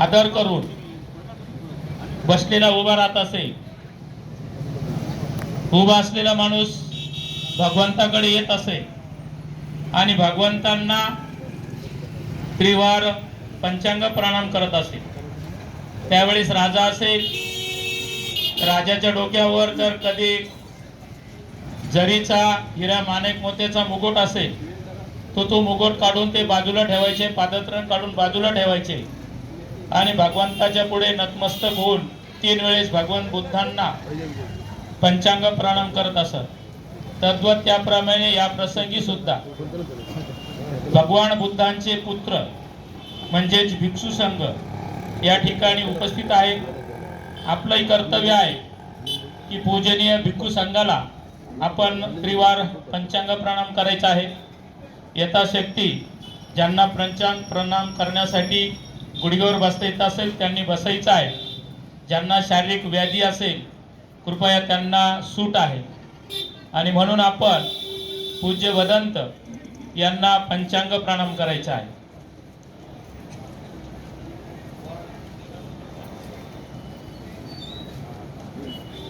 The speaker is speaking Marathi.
आदर करून बसलेला उभा राहत असे. उभा असलेला माणूस भगवंताकडे येत असे. आणि भगवंतांना त्रिवार पंचांग प्रणाम करत असे. त्यावेळेस राजा असेल. राजाच्या डोक्यावर जर कधी जरीचा हिरा माणिक मोत्याचा मुगोट असेल तो तो मुगोट काढून ते बाजूला ठेवायचे पादत्रण काढून बाजूला ठेवायचे. आणि भगवंताच्या पुढे नतमस्तक होऊन तीन वेळेस भगवान बुद्धांना पंचांग प्रणाम करत असत. तद्वत त्याप्रमाणे या प्रसंगी सुद्धा भगवान बुद्धांचे पुत्र म्हणजेच भिक्षू संघ या ठिकाणी उपस्थित आहे. आपलंही कर्तव्य आहे की पूजनीय भिक्खू संघाला आपण त्रिवार पंचांग प्रणाम करायचा आहे. यथाशक्ती ज्यांना पंचांग प्रणाम करण्यासाठी गुडघ्यावर बसता येत असेल त्यांनी बसायचं आहे. ज्यांना शारीरिक व्याधी असेल कृपया त्यांना सूट आहे. आणि म्हणून आपण पूज्य वदंत यांना पंचांग प्रणाम करायचा आहे.